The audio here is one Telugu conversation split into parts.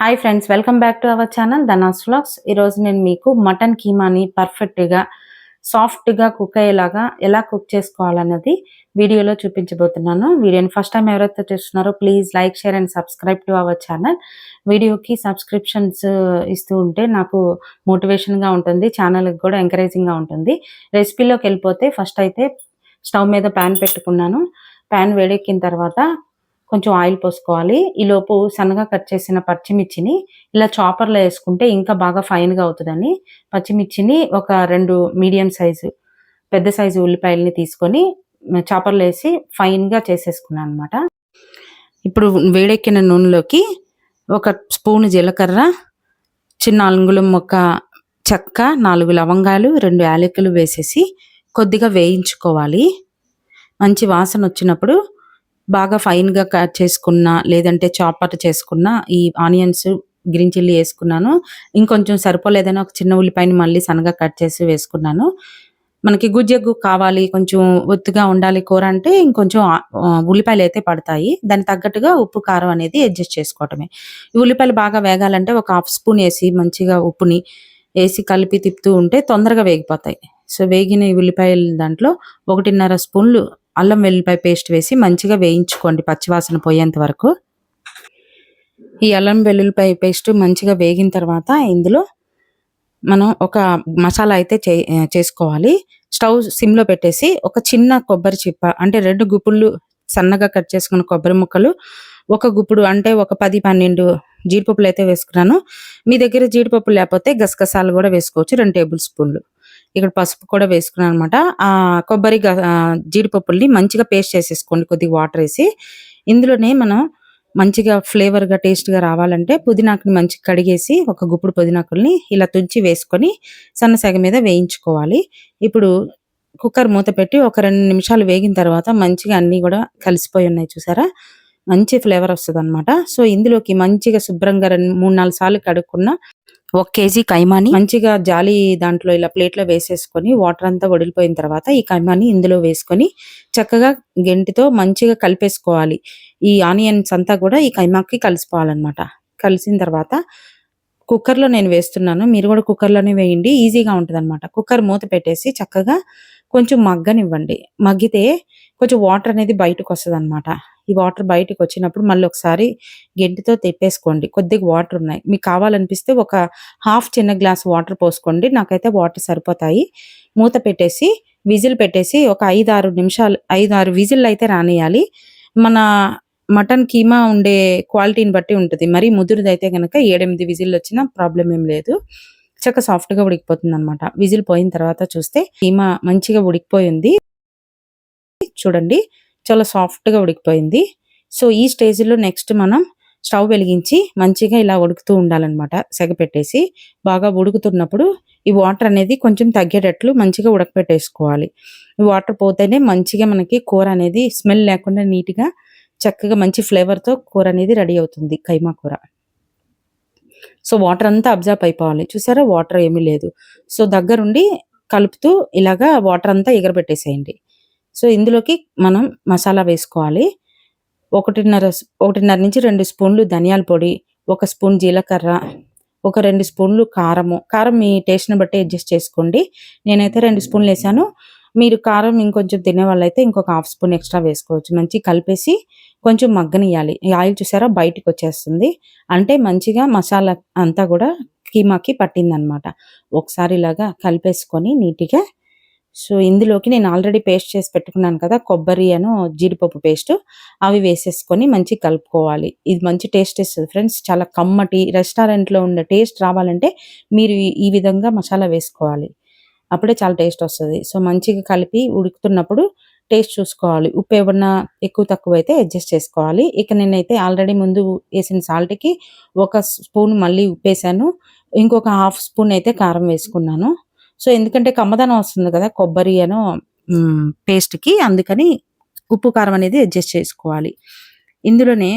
Hi friends welcome back to our channel Dhanas vlogs ఈరోజు నేను మీకు మటన్ కీమాని పర్ఫెక్ట్గా సాఫ్ట్గా కుక్ అయ్యేలాగా ఎలా కుక్ చేసుకోవాలన్నది వీడియోలో చూపించబోతున్నాను. వీడియోని ఫస్ట్ టైం ఎవరైతే చూస్తున్నారో please like share and subscribe to our channel వీడియోకి సబ్స్క్రిప్షన్స్ uh, ఇస్తూ ఉంటే నాకు మోటివేషన్గా ఉంటుంది ఛానల్కి కూడా ఎంకరేజింగ్గా ఉంటుంది. రెసిపీలోకి వెళ్ళిపోతే ఫస్ట్ అయితే స్టవ్ మీద ప్యాన్ పెట్టుకున్నాను. ప్యాన్ వేడెక్కిన తర్వాత కొంచెం ఆయిల్ పోసుకోవాలి. ఈలోపు సన్నగా కట్ చేసిన పచ్చిమిర్చిని ఇలా చాపర్లో వేసుకుంటే ఇంకా బాగా ఫైన్గా అవుతుందని పచ్చిమిర్చిని ఒక రెండు మీడియం సైజు పెద్ద సైజు ఉల్లిపాయలని తీసుకొని చాపర్లో వేసి ఫైన్గా చేసేసుకున్నాను అనమాట ఇప్పుడు వేడెక్కిన నూనెలోకి ఒక స్పూన్ జీలకర్ర చిన్న అంగుళం ఒక చెక్క నాలుగు లవంగాలు రెండు యాలకులు వేసేసి కొద్దిగా వేయించుకోవాలి. మంచి వాసన వచ్చినప్పుడు బాగా ఫైన్గా కట్ చేసుకున్న లేదంటే చాపర్ చేసుకున్న ఈ ఆనియన్స్ గ్రీన్ చిల్లీ వేసుకున్నాను. ఇంకొంచెం సరిపోలేదని ఒక చిన్న ఉల్లిపాయని మళ్ళీ సన్నగా కట్ చేసి వేసుకున్నాను. మనకి గుజ్జగ్గు కావాలి కొంచెం ఒత్తుగా ఉండాలి కూర అంటే ఇంకొంచెం ఉల్లిపాయలు అయితే పడతాయి. దానికి తగ్గట్టుగా ఉప్పు కారం అనేది అడ్జస్ట్ చేసుకోవటమే. ఈ ఉల్లిపాయలు బాగా వేగాలంటే ఒక హాఫ్ స్పూన్ వేసి మంచిగా ఉప్పుని వేసి కలిపి తిప్పుతూ ఉంటే తొందరగా వేగిపోతాయి. సో వేగిన ఉల్లిపాయల దాంట్లో ఒకటిన్నర స్పూన్లు అల్లం వెల్లిపాయ పేస్ట్ వేసి మంచిగా వేయించుకోండి పచ్చివాసన పోయేంత వరకు. ఈ అల్లం వెల్లుల్లిపాయ పేస్ట్ మంచిగా వేగిన తర్వాత ఇందులో మనం ఒక మసాలా అయితే చే చేసుకోవాలి. స్టవ్ సిమ్లో పెట్టేసి ఒక చిన్న కొబ్బరి చిప్ప అంటే రెండు గుప్పుళ్ళు సన్నగా కట్ చేసుకున్న కొబ్బరి ముక్కలు ఒక గుప్పుడు అంటే ఒక పది పన్నెండు జీడిపప్పులు అయితే వేసుకున్నాను. మీ దగ్గర జీడిపప్పు లేకపోతే గసగసాలు కూడా వేసుకోవచ్చు రెండు టేబుల్ స్పూన్లు. ఇక్కడ పసుపు కూడా వేసుకున్నాను అనమాట ఆ కొబ్బరి జీడిపప్పుల్ని మంచిగా పేస్ట్ చేసేసుకోండి కొద్దిగా వాటర్ వేసి. ఇందులోనే మనం మంచిగా ఫ్లేవర్గా టేస్ట్గా రావాలంటే పుదీనాకుని మంచిగా కడిగేసి ఒక గుప్పుడు పుదీనాకుల్ని ఇలా తుంచి వేసుకొని సన్న సెగ మీద వేయించుకోవాలి. ఇప్పుడు కుక్కర్ మూత పెట్టి ఒక రెండు నిమిషాలు వేగిన తర్వాత మంచిగా అన్నీ కూడా కలిసిపోయి ఉన్నాయి చూసారా? మంచి ఫ్లేవర్ వస్తుంది అనమాట సో ఇందులోకి మంచిగా శుభ్రంగా రెండు మూడు నాలుగు సార్లు కడుక్కున్న ఒక కేజీ కైమాని మంచిగా జాలి దాంట్లో ఇలా ప్లేట్లో వేసేసుకొని వాటర్ అంతా వడిలిపోయిన తర్వాత ఈ కైమాని ఇందులో వేసుకొని చక్కగా గెంటితో మంచిగా కలిపేసుకోవాలి. ఈ ఆనియన్స్ అంతా కూడా ఈ కైమాకి కలిసిపోవాలన్నమాట. కలిసిన తర్వాత కుక్కర్లో నేను వేస్తున్నాను. మీరు కూడా కుక్కర్లోనే వేయండి. ఈజీగా ఉంటుంది అనమాట కుక్కర్ మూత పెట్టేసి చక్కగా కొంచెం మగ్గనివ్వండి. మగ్గితే కొంచెం వాటర్ అనేది బయటకు వస్తుంది అనమాట ఈ వాటర్ బయటకు వచ్చినప్పుడు మళ్ళీ ఒకసారి గెంటితో తెప్పేసుకోండి. కొద్దిగా వాటర్ ఉన్నాయి. మీకు కావాలనిపిస్తే ఒక హాఫ్ చిన్న గ్లాస్ వాటర్ పోసుకోండి. నాకైతే వాటర్ సరిపోతాయి. మూత పెట్టేసి విజిల్ పెట్టేసి ఒక ఐదు ఆరు నిమిషాలు ఐదు ఆరు విజిల్ అయితే రానియాలి. మన మటన్ కీమా ఉండే క్వాలిటీని బట్టి ఉంటుంది. మరి ముదురుదైతే కనుక ఏడెనిమిది విజిల్ వచ్చినా ప్రాబ్లం ఏం లేదు. చక్క సాఫ్ట్గా ఉడికిపోతుంది అనమాట విజిల్ పోయిన తర్వాత చూస్తే కీమా మంచిగా ఉడికిపోయింది. చూడండి. చాలా సాఫ్ట్గా ఉడికిపోయింది. సో ఈ స్టేజ్లో నెక్స్ట్ మనం స్టవ్ వెలిగించి మంచిగా ఇలా ఉడుకుతూ ఉండాలన్నమాట. సెగపెట్టేసి బాగా ఉడుకుతున్నప్పుడు ఈ వాటర్ అనేది కొంచెం తగ్గేటట్లు మంచిగా ఉడకపెట్టేసుకోవాలి. ఈ వాటర్ పోతేనే మంచిగా మనకి కూర అనేది స్మెల్ లేకుండా నీట్గా చక్కగా మంచి ఫ్లేవర్తో కూర అనేది రెడీ అవుతుంది కైమా కూర. సో వాటర్ అంతా అబ్జర్వ్ అయిపోవాలి. చూసారా? వాటర్ ఏమీ లేదు. సో దగ్గరుండి కలుపుతూ ఇలాగా వాటర్ అంతా ఎగరబెట్టేసేయండి. సో ఇందులోకి మనం మసాలా వేసుకోవాలి. ఒకటిన్నర ఒకటిన్నర నుంచి రెండు స్పూన్లు ధనియాల పొడి ఒక స్పూన్ జీలకర్ర ఒక రెండు స్పూన్లు కారము. కారం మీ టేస్ట్ని బట్టి అడ్జస్ట్ చేసుకోండి. నేనైతే రెండు స్పూన్లు వేసాను. మీరు కారం ఇంకొంచెం తినే వాళ్ళైతే ఇంకొక హాఫ్ స్పూన్ ఎక్స్ట్రా వేసుకోవచ్చు. మంచి కలిపేసి కొంచెం మగ్గనియాలి ఆయిల్ చూసారా? బయటకు వచ్చేస్తుంది. అంటే మంచిగా మసాలా అంతా కూడా కీమాకి పట్టిందనమాట. ఒకసారి ఇలాగా కలిపేసుకొని నీట్గా సో ఇందులోకి నేను ఆల్రెడీ పేస్ట్ చేసి పెట్టుకున్నాను కదా కొబ్బరి అను జీడిపప్పు పేస్ట్. అవి వేసేసుకొని మంచి కలుపుకోవాలి. ఇది మంచి టేస్ట్ ఇస్తుంది ఫ్రెండ్స్. చాలా కమ్మటి రెస్టారెంట్లో ఉండే టేస్ట్ రావాలంటే మీరు ఈ విధంగా మసాలా వేసుకోవాలి. అప్పుడే చాలా టేస్ట్ వస్తుంది. సో మంచిగా కలిపి ఉడుకుతున్నప్పుడు టేస్ట్ చూసుకోవాలి. ఉప్పు ఏమన్నా ఎక్కువ తక్కువ అయితే అడ్జస్ట్ చేసుకోవాలి. ఇక నేనైతే ఆల్రెడీ ముందు వేసిన సాల్ట్కి ఒక స్పూన్ మళ్ళీ ఉప్పు వేసాను ఇంకొక హాఫ్ స్పూన్ అయితే కారం వేసుకున్నాను. సో ఎందుకంటే కమ్మదనం వస్తుంది కదా కొబ్బరి అను పేస్ట్కి అందుకని ఉప్పు కారం అనేది అడ్జస్ట్ చేసుకోవాలి. ఇందులోనే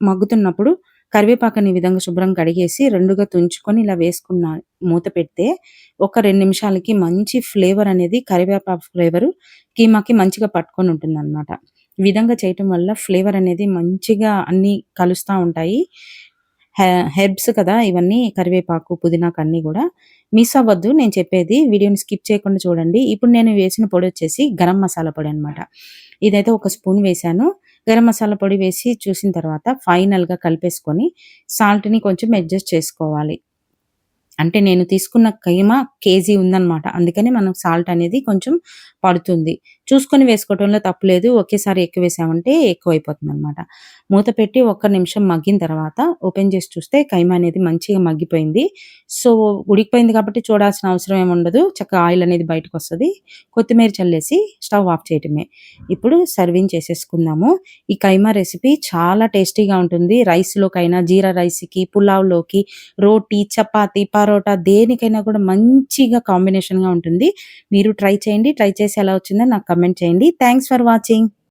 మగ్గుతున్నప్పుడు కరివేపాకుని ఈ విధంగా శుభ్రం కడిగేసి రెండుగా తుంచుకొని ఇలా వేసుకున్న మూత పెడితే ఒక రెండు నిమిషాలకి మంచి ఫ్లేవర్ అనేది కరివేపాకు ఫ్లేవర్ కీమాకి మంచిగా పట్టుకొని ఉంటుంది అనమాట విధంగా చేయటం వల్ల ఫ్లేవర్ అనేది మంచిగా అన్ని కలుస్తూ ఉంటాయి. హెర్బ్స్ కదా ఇవన్నీ కరివేపాకు, పుదీనాకు అన్నీ కూడా మిస్ అవ్వద్దు నేను చెప్పేది. వీడియోని స్కిప్ చేయకుండా చూడండి. ఇప్పుడు నేను వేసిన పొడి వచ్చేసి గరం మసాలా పొడి అనమాట ఇదైతే ఒక స్పూన్ వేశాను. గరం మసాలా పొడి వేసి చూసిన తర్వాత ఫైనల్‌గా కలిపేసుకొని సాల్ట్‌ని కొంచెం అడ్జస్ట్ చేసుకోవాలి. అంటే నేను తీసుకున్న కైమ కేజీ ఉందనమాట. అందుకని మనం సాల్ట్ అనేది కొంచెం పడుతుంది. చూసుకొని వేసుకోవటంలో తప్పులేదు. ఒకేసారి ఎక్కువ వేసామంటే ఎక్కువ అయిపోతుంది అనమాట మూత పెట్టి ఒక్క నిమిషం మగ్గిన తర్వాత ఓపెన్ చేసి చూస్తే కైమా అనేది మంచిగా మగ్గిపోయింది. సో, ఉడికిపోయింది కాబట్టి చూడాల్సిన అవసరం ఏముండదు. చక్కగా ఆయిల్ అనేది బయటకొస్తది. కొత్తిమీర చల్లేసి స్టవ్ ఆఫ్ చేయటమే. ఇప్పుడు సర్వింగ్ చేసేసుకుందాము. ఈ కైమా రెసిపీ చాలా టేస్టీగా ఉంటుంది. రైస్‌లోకైనా, జీరా రైస్‌కి, పులావ్‌లోకి, రోటీ, చపాతి పరోటా దేనికైనా కూడా మంచిగా కాంబినేషన్‌గా ఉంటుంది. మీరు ట్రై చేయండి. ట్రై చేసి ఎలా వచ్చిందో నాకు కమెంట్ చేయండి. Thanks for watching.